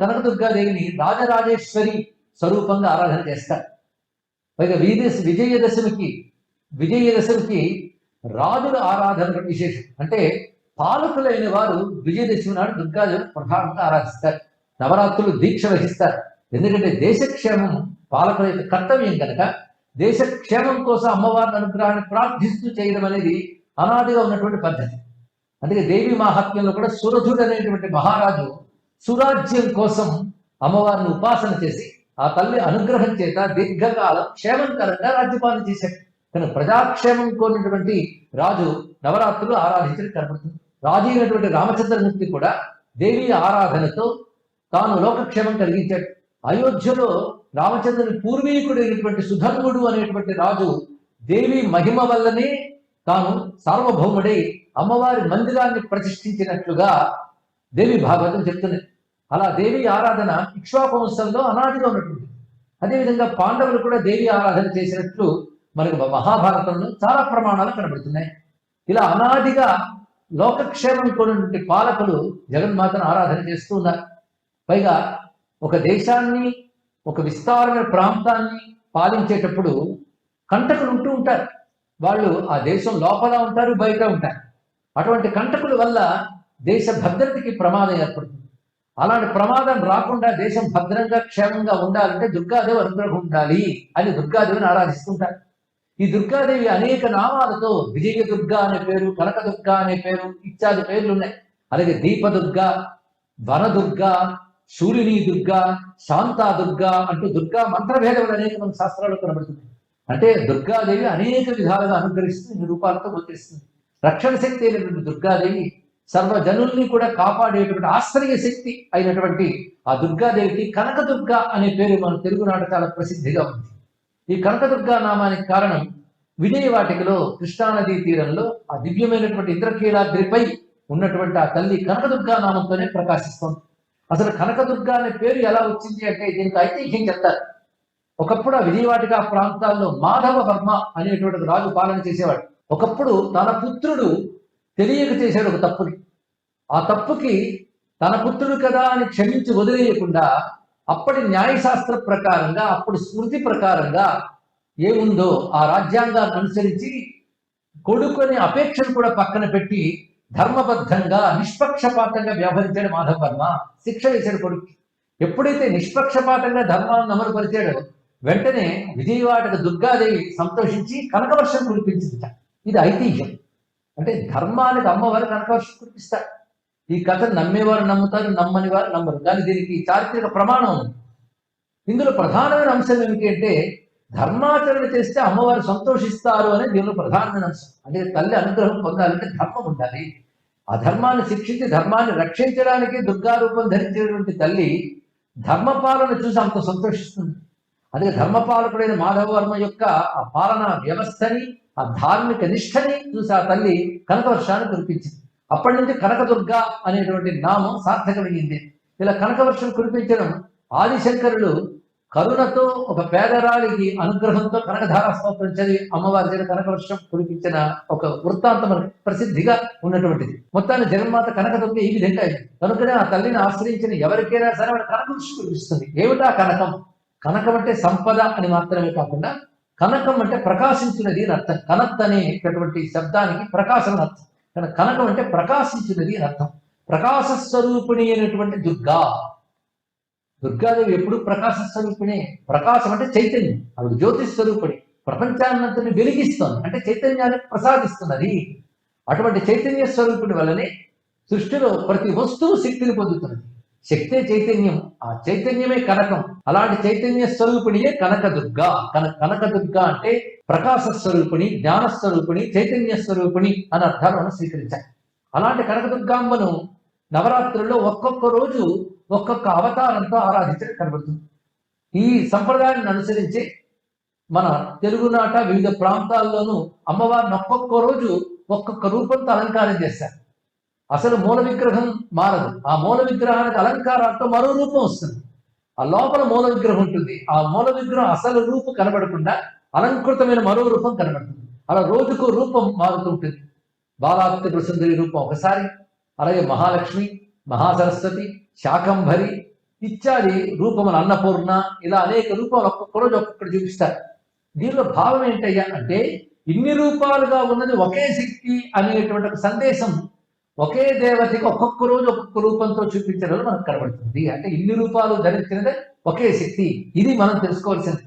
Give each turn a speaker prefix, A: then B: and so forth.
A: కనకదుర్గాదేవిని రాజరాజేశ్వరి స్వరూపంగా ఆరాధన చేస్తారు. పైగా విజయ విజయదశమికి విజయదశమికి రాజుల ఆరాధన విశేషం. అంటే పాలకులైన వారు విజయదశమి నాడు దుర్గాదేవిని ప్రధానంగా ఆరాధిస్తారు. నవరాత్రులు దీక్ష వహిస్తారు. ఎందుకంటే దేశక్షేమం పాలకుల యొక్క కర్తవ్యం కనుక దేశక్షేమం కోసం అమ్మవారిని అనుగ్రహాన్ని ప్రార్థిస్తూ చేయడం అనేది అనాదిగా ఉన్నటువంటి పద్ధతి. అందుకే దేవి మహాత్మ్యంలో కూడా సురథుడు అనేటువంటి మహారాజు సురాజ్యం కోసం అమ్మవారిని ఉపాసన చేసి ఆ తల్లి అనుగ్రహం చేత దీర్ఘకాలం క్షేమంకరంగా రాజ్యపాలన చేశాడు. కానీ ప్రజాక్షేమం కోరినటువంటి రాజు నవరాత్రులు ఆరాధించడం కనబడుతుంది రాజు అయినటువంటి రామచంద్రమూర్తి కూడా దేవి ఆరాధనతో తాను లోకక్షేమం కలిగించాడు. అయోధ్యలో రామచంద్రుని పూర్వీకుడైనటువంటి సుధన్వుడు అనేటువంటి రాజు దేవి మహిమ వల్లనే తాను సార్వభౌముడై అమ్మవారి మందిరాన్ని ప్రతిష్ఠించినట్లుగా దేవి భాగవతం చెప్తున్నది అలా దేవి ఆరాధన ఇక్ష్వాకు వంశంలో అనాదిగా ఉన్నటువంటి. అదేవిధంగా పాండవులు కూడా దేవి ఆరాధన చేసినట్లు మనకు మహాభారతంలో చాలా ప్రమాణాలు కనబడుతున్నాయి. ఇలా అనాదిగా లోకక్షేమం కొన్నటువంటి పాలకులు జగన్మాతను ఆరాధన చేస్తూ ఉన్నారు. పైగా ఒక దేశాన్ని ఒక విస్తారమైన ప్రాంతాన్ని పాలించేటప్పుడు కంటకులు ఉంటూ ఉంటారు. వాళ్ళు ఆ దేశం లోపల ఉంటారు బయట ఉంటారు. అటువంటి కంటకుల వల్ల దేశ భద్రతకి ప్రమాదం ఏర్పడుతుంది. అలాంటి ప్రమాదం రాకుండా దేశం భద్రంగా క్షేమంగా ఉండాలంటే దుర్గాదేవి అనుగ్రహం ఉండాలి అని దుర్గాదేవిని ఆరాధిస్తుంటారు. ఈ దుర్గాదేవి అనేక నామాలతో విజయ దుర్గా అనే పేరు కనక దుర్గా అనే పేరు ఇత్యాది పేర్లు ఉన్నాయి అలాగే దీపదుర్గ వనదుర్గ సూర్యుని దుర్గా శాంతా దుర్గ అంటూ దుర్గా మంత్రభేదములు అనేక మన శాస్త్రాలు కనబడుతుంది అంటే దుర్గాదేవి అనేక విధాలుగా అనుగ్రహిస్తూ ఇన్ని రూపాలతో గోచరిస్తుంది. రక్షణ శక్తి అయినటువంటి దుర్గాదేవి సర్వజనుల్ని కూడా కాపాడేటువంటి ఆశ్చర్య శక్తి అయినటువంటి ఆ దుర్గాదేవికి కనకదుర్గ అనే పేరు మన తెలుగు నాటకాల ప్రసిద్ధిగా ఉంది. ఈ కనకదుర్గా నామానికి కారణం విజయవాటికలో కృష్ణానదీ తీరంలో ఆ దివ్యమైనటువంటి ఇంద్రకీలాద్రిపై ఉన్నటువంటి ఆ తల్లి కనకదుర్గా నామంతోనే ప్రకాశిస్తోంది. అసలు కనకదుర్గ అనే పేరు ఎలా వచ్చింది అంటే దీనికి ఐతిహ్యం చెప్తారు. ఒకప్పుడు ఆ విజయవాటిక ప్రాంతాల్లో మాధవ వర్మ అనేటువంటి రాజు పాలన చేసేవాడు. ఒకప్పుడు తన పుత్రుడు తెలియక చేశాడు ఒక తప్పుని. ఆ తప్పుకి తన పుత్రుడు కదా అని క్షమించి వదిలేయకుండా అప్పటి న్యాయశాస్త్ర ప్రకారంగా అప్పుడు స్మృతి ప్రకారంగా ఏముందో ఆ రాజ్యాంగాన్ని అనుసరించి కొడుకుని అపేక్షను కూడా పక్కన పెట్టి ధర్మబద్ధంగా నిష్పక్షపాతంగా వ్యవహరించాడు మాధవ వర్మ శిక్ష వేశాడు కొడుకు ఎప్పుడైతే నిష్పక్షపాతంగా ధర్మాన్ని అమలుపరిచాడో వెంటనే విజయవాడకు దుర్గాదేవి సంతోషించి కనకవర్షం కురిపించింది ఇది ఐతిహ్యం. అంటే ధర్మానికి అమ్మవారు కనకవర్షం కురిపిస్తారు. ఈ కథ నమ్మేవారు నమ్ముతారు నమ్మని వారు నమ్మరు. కానీ దీనికి చారిత్రక ప్రమాణం ఉంది. ఇందులో ప్రధానమైన అంశం ఏమిటి అంటే ధర్మాచరణ చేస్తే అమ్మవారు సంతోషిస్తారు అనే దీనిలో ప్రధానమైన అంశం. అంటే తల్లి అనుగ్రహం పొందాలంటే ధర్మం ఉండాలి. ఆ ధర్మాన్ని శిక్షించి ధర్మాన్ని రక్షించడానికి దుర్గారూపం ధరించినటువంటి తల్లి ధర్మపాలన చూసి అంత సంతోషిస్తుంది. అందుకే ధర్మపాలకుడైన మాధవవర్మ యొక్క ఆ పాలన వ్యవస్థని ఆ ధార్మిక నిష్ఠని చూసి ఆ తల్లి కనకవర్షాన్ని కురిపించింది. అప్పటి నుంచి కనకదుర్గ అనేటువంటి నామం సార్థకమైంది. ఇలా కనకవర్షం కురిపించడం ఆదిశంకరులు కరుణతో ఒక పేదరాలికి అనుగ్రహంతో కనకధార స్తోత్రం చదివి అమ్మవారి చేత కనకవర్షం కురిపించిన ఒక వృత్తాంతం ప్రసిద్ధిగా ఉన్నటువంటిది. మొత్తాన్ని జగన్మాత కనకదుర్గ ఈ విధంగా కనుకనే ఆ తల్లిని ఆశ్రయించిన ఎవరికైనా సరే వాడు కనకవర్షం కురిపిస్తుంది. ఏమిటా కనకం? కనకం అంటే సంపద అని మాత్రమే కాకుండా కనకం అంటే ప్రకాశించినది అని అర్థం. కనత్ అనేటటువంటి శబ్దానికి ప్రకాశం అర్థం. కానీ కనకం అంటే ప్రకాశించినది అని అర్థం. ప్రకాశ స్వరూపిణి అయినటువంటి దుర్గా. దుర్గాదేవి ఎప్పుడు ప్రకాశ స్వరూపిణి ప్రకాశం అంటే చైతన్యం. ఆవిడ జ్యోతి స్వరూపిణి ప్రపంచాన్నంతని వెలిగిస్తుంది. అంటే చైతన్యాన్ని ప్రసాదిస్తున్నది. అటువంటి చైతన్య స్వరూపుడి వల్లనే సృష్టిలో ప్రతి వస్తువు శక్తిని పొందుతున్నది. శక్తే చైతన్యం ఆ చైతన్యమే కనకం. అలాంటి చైతన్య స్వరూపిణియే కనకదుర్గ. కన కనకదుర్గ అంటే ప్రకాశ స్వరూపిణి జ్ఞాన స్వరూపిణి చైతన్య స్వరూపిణి అని అర్థాలను స్వీకరించాయి. అలాంటి కనకదుర్గాంబను నవరాత్రుల్లో ఒక్కొక్క రోజు ఒక్కొక్క అవతారంతో ఆరాధించడం కనబడుతుంది. ఈ సంప్రదాయాన్ని అనుసరించి మన తెలుగునాట వివిధ ప్రాంతాల్లోనూ అమ్మవారిని ఒక్కొక్క రోజు ఒక్కొక్క రూపంతో అలంకారం చేస్తారు. అసలు మూల విగ్రహం మారదు. ఆ మూల విగ్రహానికి అలంకారాలతో మరో రూపం వస్తుంది. ఆ లోపల మూల విగ్రహం ఉంటుంది. ఆ మూల విగ్రహం అసలు రూపు కనబడకుండా అలంకృతమైన మరో రూపం కనబడుతుంది. అలా రోజుకు రూపం మారుతుంటుంది బాలాత్రి సుందరి రూపం ఒకసారి అలాగే మహాలక్ష్మి మహాసరస్వతి శాకంభరి ఇత్యాది రూపములు అన్నపూర్ణ ఇలా అనేక రూపాలు ఒక్కొక్క రోజు ఒక్కొక్కటి చూపిస్తారు. దీనిలో భావం ఏంటయ్యా అంటే ఇన్ని రూపాలుగా ఉన్నది ఒకే శక్తి అనేటువంటి ఒక సందేశం ఒకే దేవతకి ఒక్కొక్క రోజు ఒక్కొక్క రూపంతో చూపించడం మనకు కనబడుతుంది. అంటే ఇన్ని రూపాలు ధరించినదే ఒకే శక్తి. ఇది మనం తెలుసుకోవాల్సింది